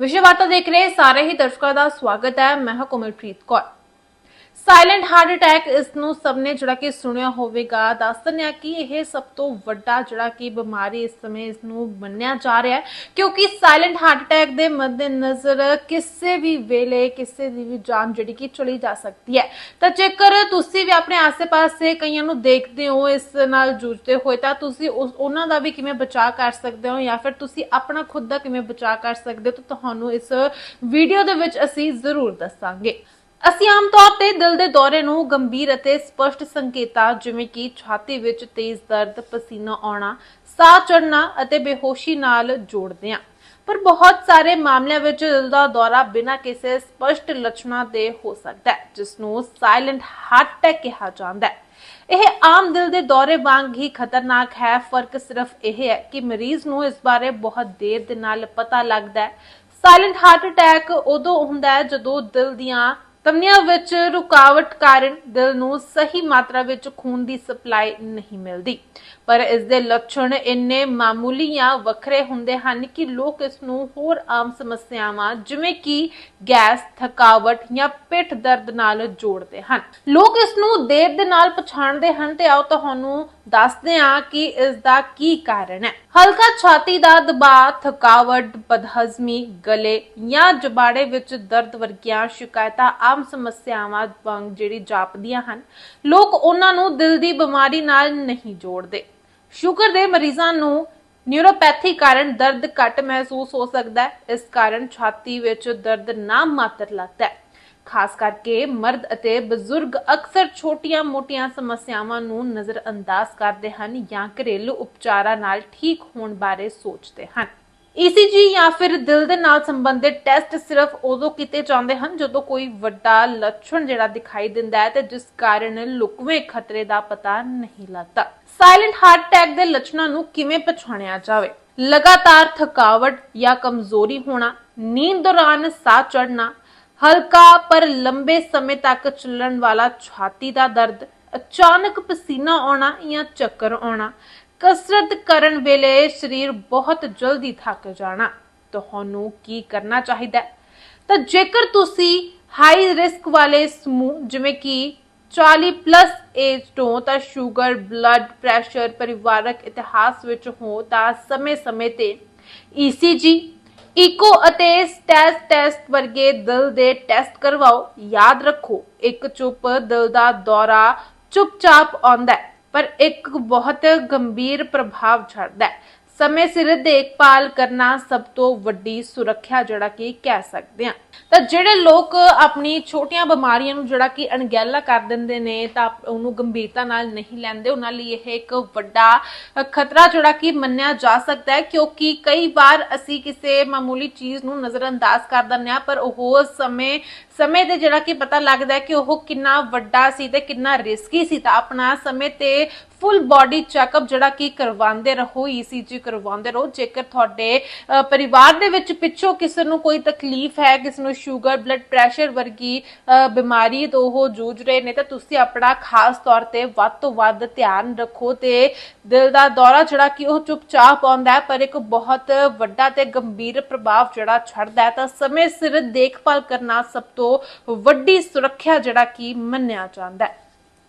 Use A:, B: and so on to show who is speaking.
A: ਵਿਸ਼ੇ ਵਾਰਤਾ ਦੇਖ ਰਹੇ ਸਾਰੇ ਹੀ ਦਰਸ਼ਕਾਂ ਦਾ ਸਵਾਗਤ ਹੈ। ਮੈਂ ਹਾਂ Komalpreet Kaur. Silent heart attack ਇਸ ਨੂੰ ਸਭ ਨੇ ਜਿਹੜਾ ਕਿ ਸੁਣਿਆ ਹੋਵੇਗਾ, ਦੱਸਦੇ ਆ ਕਿ ਇਹ ਸਭ ਤੋਂ ਵੱਡਾ ਜਿਹੜਾ ਕਿ ਬਿਮਾਰੀ ਇਸ ਸਮੇਂ ਇਸ ਨੂੰ ਮੰਨਿਆ ਜਾ ਰਿਹਾ ਹੈ, ਕਿਉਂਕਿ ਸਾਇਲੈਂਟ ਹਾਰਟ ਅਟੈਕ ਦੇ ਮੱਦੇਨਜ਼ਰ ਕਿਸੇ ਵੀ ਵੇਲੇ ਕਿਸੇ ਦੀ ਵੀ ਜਾਨ ਜਿਹੜੀ ਕਿ ਚਲੀ ਜਾ ਸਕਦੀ ਹੈ। ਤਾਂ ਜੇਕਰ ਤੁਸੀਂ ਵੀ ਆਪਣੇ ਆਸ-ਪਾਸੇ ਕਈਆਂ ਨੂੰ ਦੇਖਦੇ ਹੋ, ਇਸ ਨਾਲ ਜੂਝਦੇ ਹੋਏ, ਤਾਂ ਤੁਸੀਂ ਉਹਨਾਂ ਦਾ ਵੀ ਕਿਵੇਂ ਬਚਾਅ ਕਰ ਸਕਦੇ ਹੋ ਜਾਂ ਫਿਰ ਤੁਸੀਂ ਆਪਣਾ ਖੁਦ ਦਾ ਕਿਵੇਂ ਬਚਾਅ ਕਰ ਸਕਦੇ ਹੋ, ਤਾਂ ਤੁਹਾਨੂੰ ਇਸ ਵੀਡੀਓ ਦੇ ਵਿੱਚ ਅਸੀਂ ਜ਼ਰੂਰ ਦੱਸਾਂਗੇ। ਅਸੀਂ ਆਮ ਤੌਰ ਤੇ ਦਿਲ ਦੇ ਦੌਰੇ ਨੂੰ ਗੰਭੀਰ ਅਤੇ ਸਪਸ਼ਟ ਸੰਕੇਤਾਂ ਜਿਵੇਂ ਕਿ ਛਾਤੀ ਵਿੱਚ ਤੇਜ਼ ਦਰਦ, ਪਸੀਨਾ ਆਉਣਾ, ਸਾਹ ਚੜ੍ਹਨਾ ਅਤੇ ਬੇਹੋਸ਼ੀ ਨਾਲ ਜੋੜਦੇ ਹਾਂ। ਪਰ ਬਹੁਤ ਸਾਰੇ ਮਾਮਲਿਆਂ ਵਿੱਚ ਦਿਲ ਦਾ ਦੌਰਾ ਬਿਨਾਂ ਕਿਸੇ ਸਪਸ਼ਟ ਲੱਛਣਾਂ ਦੇ ਹੋ ਸਕਦਾ ਹੈ ਜਿਸ ਨੂੰ ਸਾਇਲੈਂਟ ਹਾਰਟ ਅਟੈਕ ਕਿਹਾ ਜਾਂਦਾ ਹੈ। ਇਹ ਆਮ ਦਿਲ ਦੇ ਦੌਰੇ ਵਾਂਗ ਹੀ ਖਤਰਨਾਕ ਹੈ। ਫ਼ਰਕ ਸਿਰਫ ਇਹ ਹੈ ਕਿ ਮਰੀਜ਼ ਨੂੰ ਇਸ ਬਾਰੇ ਬਹੁਤ ਦੇਰ ਦੇ ਨਾਲ ਪਤਾ ਲੱਗਦਾ ਹੈ। ਸਾਇਲੈਂਟ ਹਾਰਟ ਅਟੈਕ ਉਦੋਂ ਹੁੰਦਾ ਹੈ ਜਦੋਂ ਦਿਲ ਦੀਆਂ ਧਮਨੀਆਂ ਵਿੱਚ ਰੁਕਾਵਟ ਕਾਰਨ ਦਿਲ ਨੂੰ ਸਹੀ ਮਾਤਰਾ ਵਿੱਚ ਖੂਨ ਦੀ ਸਪਲਾਈ ਨਹੀਂ ਮਿਲਦੀ। ਪਰ ਇਸ ਦੇ ਲੱਛਣ ਇੰਨੇ ਮਾਮੂਲੀ ਜਾਂ ਵੱਖਰੇ ਹੁੰਦੇ ਹਨ ਕਿ ਲੋਕ ਇਸ ਨੂੰ ਹੋਰ ਆਮ ਸਮੱਸਿਆਵਾਂ ਜਿਵੇਂ ਕਿ ਗੈਸ, ਥਕਾਵਟ ਜਾਂ ਪਿੱਠ ਦਰਦ ਨਾਲ ਜੋੜਦੇ ਹਨ। ਲੋਕ ਇਸ ਨੂੰ ਦੇਰ ਦੇ ਨਾਲ ਪਛਾਣਦੇ ਹਨ ਤੇ ਆਓ ਤੁਹਾਨੂੰ ਦੱਸਦੇ ਹਾਂ ਕਿ ਇਸ ਦਾ ਕੀ ਕਾਰਨ ਹੈ। ਹਲਕਾ ਛਾਤੀ ਦਾ ਦਬਾਅ ਥਕਾਵਟ ਬਦਹਜ਼ਮੀ ਗਲੇ ਜਾਂ ਜਬਾੜੇ ਵਿੱਚ ਦਰਦ ਵਰਗੀਆਂ ਸ਼ਿਕਾਇਤਾਂ ਆਮ ਸਮੱਸਿਆਵਾਂ ਵਾਂਗ ਜਿਹੜੀ ਜਾਪਦੀਆਂ ਹਨ, ਲੋਕ ਉਹਨਾਂ ਨੂੰ ਦਿਲ ਦੀ ਬਿਮਾਰੀ ਨਾਲ ਨਹੀਂ ਜੋੜਦੇ। ਸ਼ੂਗਰ ਦੇ ਮਰੀਜ਼ਾਂ ਨੂੰ ਨਿਊਰੋਪੈਥੀ ਕਾਰਨ ਦਰਦ ਘੱਟ ਮਹਿਸੂਸ ਹੋ ਸਕਦਾ ਹੈ। ਇਸ ਕਾਰਨ ਛਾਤੀ ਵਿੱਚ ਦਰਦ ਨਾ ਮਾਤਰ ਲੱਗਦਾ ਹੈ। ਖਾਸ ਕਰਕੇ ਮਰਦ ਅਤੇ ਬਜ਼ੁਰਗ ਅਕਸਰ ਛੋਟੀਆਂ-ਮੋਟੀਆਂ ਸਮੱਸਿਆਵਾਂ ਨੂੰ ਨਜ਼ਰਅੰਦਾਜ਼ ਕਰਦੇ ਹਨ ਜਾਂ ਘਰੇਲੂ ਉਪਚਾਰਾਂ ਨਾਲ ਠੀਕ ਹੋਣ ਬਾਰੇ ਸੋਚਦੇ ਹਨ। ECG ਜਾਂ ਫਿਰ ਦਿਲ ਦੇ ਨਾਲ ਸੰਬੰਧਿਤ ਟੈਸਟ ਸਿਰਫ ਉਦੋਂ ਕੀਤੇ ਜਾਂਦੇ ਹਨ ਜਦੋਂ ਕੋਈ ਵੱਡਾ ਲੱਛਣ ਜਿਹੜਾ ਦਿਖਾਈ ਦਿੰਦਾ ਹੈ ਤੇ ਜਿਸ ਕਾਰਨ ਲੁਕਵੇਂ ਖਤਰੇ ਦਾ ਪਤਾ ਨਹੀਂ ਲੱਗਦਾ। ਸਾਇਲੈਂਟ ਹਾਰਟ ਅਟੈਕ ਦੇ ਲੱਛਣਾਂ ਨੂੰ ਕਿਵੇਂ ਪਛਾਣਿਆ ਜਾਵੇ? ਲਗਾਤਾਰ ਥਕਾਵਟ ਜਾਂ ਕਮਜ਼ੋਰੀ ਹੋਣਾ, ਨੀਂਦ ਦੌਰਾਨ ਸਾਹ ਚੜਨਾ ਹਲਕਾ ਪਰ ਲੰਬੇ ਸਮੇਂ ਤੱਕ ਚੱਲਣ ਵਾਲਾ ਛਾਤੀ ਦਾ ਦਰਦ, ਅਚਾਨਕ ਪਸੀਨਾ ਆਉਣਾ ਜਾਂ ਚੱਕਰ ਆਉਣਾ ਕਸਰਤ ਕਰਨ ਵੇਲੇ ਸਰੀਰ ਬਹੁਤ ਜਲਦੀ ਥੱਕ ਜਾਣਾ। ਤੁਹਾਨੂੰ ਕੀ ਕਰਨਾ ਚਾਹੀਦਾ? ਹੈ ਤਾਂ ਜੇਕਰ ਤੁਸੀਂ ਹਾਈ ਰਿਸਕ ਵਾਲੇ ਸਮੂਹ, ਜਿਵੇਂ ਕਿ 40 ਪਲੱਸ ਏਜ ਤੋਂ ਤਾਂ ਸ਼ੂਗਰ ਬਲੱਡ ਪ੍ਰੈਸ਼ਰ ਪਰਿਵਾਰਕ ਇਤਿਹਾਸ ਵਿੱਚ ਹੋ ਤਾਂ ਸਮੇਂ-ਸਮੇਂ ਤੇ ECG ਈਕੋ ਅਤੇ ਸਟੈਸ ਟੈਸਟ ਵਰਗੇ ਦਿਲ ਦੇ ਟੈਸਟ ਕਰਵਾਓ। ਯਾਦ ਰੱਖੋ, ਇੱਕ ਚੁੱਪ ਦਿਲ ਦਾ ਦੌਰਾ ਚੁੱਪਚਾਪ ਆਉਂਦਾ ਹੈ। ਪਰ ਇੱਕ ਬਹੁਤ ਗੰਭੀਰ ਪ੍ਰਭਾਵ ਛੱਡਦਾ ਹੈ। ਸਮੇਂ ਸਿਰ ਦੇਖਭਾਲ ਕਰਨਾ ਸਭ ਤੋਂ ਵੱਡੀ ਸੁਰੱਖਿਆ ਜਿਹੜਾ ਕਿ ਕਹਿ ਸਕਦੇ ਹਾਂ। ਤਾਂ ਜਿਹੜੇ ਲੋਕ ਆਪਣੀ ਛੋਟੀਆਂ ਬਿਮਾਰੀਆਂ ਨੂੰ ਜਿਹੜਾ ਕਿ ਅਣਗਹਿਲਾ ਕਰ ਦਿੰਦੇ ਨੇ, ਤਾਂ ਉਹਨੂੰ ਗੰਭੀਰਤਾ ਨਾਲ ਨਹੀਂ ਲੈਂਦੇ। ਉਹਨਾਂ ਲਈ ਇਹ ਇੱਕ ਵੱਡਾ ਖਤਰਾ ਜਿਹੜਾ ਕਿ ਮੰਨਿਆ ਜਾ ਸਕਦਾ ਹੈ, ਕਿਉਂਕਿ ਕਈ ਵਾਰ ਅਸੀਂ ਕਿਸੇ ਮਾਮੂਲੀ ਚੀਜ਼ ਨੂੰ ਨਜ਼ਰਅੰਦਾਜ਼ ਕਰ ਦਿੰਦੇ ਹਾਂ, ਪਰ ਉਹ ਸਮੇਂ ਸਮੇਂ ਤੇ ਜਿਹੜਾ ਕਿ ਪਤਾ ਲੱਗਦਾ ਕਿ ਉਹ ਕਿੰਨਾ ਵੱਡਾ ਸੀ ਤੇ ਕਿੰਨਾ ਰਿਸਕੀ ਸੀ। ਤਾਂ ਆਪਣਾ ਸਮੇਂ ਤੇ ਫੁੱਲ ਬਾਡੀ ਚੈੱਕਅਪ ਜਿਹੜਾ ਕਿ ਕਰਵਾਉਂਦੇ ਰਹੋ ECG ਕਰਵਾਉਂਦੇ ਰਹੋ। ਜੇਕਰ ਤੁਹਾਡੇ ਪਰਿਵਾਰ ਦੇ ਵਿੱਚ ਪਿੱਛੋਂ ਕਿਸੇ ਨੂੰ ਕੋਈ ਤਕਲੀਫ ਹੈ, ਕਿਸੇ ਨੂੰ ਸ਼ੂਗਰ, ਬਲੱਡ ਪ੍ਰੈਸ਼ਰ ਵਰਗੀ ਬਿਮਾਰੀ ਤੋਂ ਉਹ ਜੂਝ ਰਹੇ ਨੇ, ਤਾਂ ਤੁਸੀਂ ਆਪਣਾ ਖਾਸ ਤੌਰ ਤੇ ਵੱਧ ਤੋਂ ਵੱਧ ਧਿਆਨ ਰੱਖੋ ਤੇ ਦਿਲ ਦਾ ਦੌਰਾ ਜਿਹੜਾ ਕਿ ਉਹ ਚੁੱਪਚਾਪ ਆਉਂਦਾ ਹੈ, ਪਰ ਇੱਕ ਬਹੁਤ ਵੱਡਾ ਤੇ ਗੰਭੀਰ ਪ੍ਰਭਾਵ ਜਿਹੜਾ ਛੱਡਦਾ ਹੈ, ਤਾਂ ਸਮੇਂ ਸਿਰ ਦੇਖਭਾਲ ਕਰਨਾ ਸਭ ਤੋਂ ਵੱਡੀ ਸੁਰੱਖਿਆ ਜਿਹੜਾ ਕਿ ਮੰਨਿਆ ਜਾਂਦਾ ਹੈ।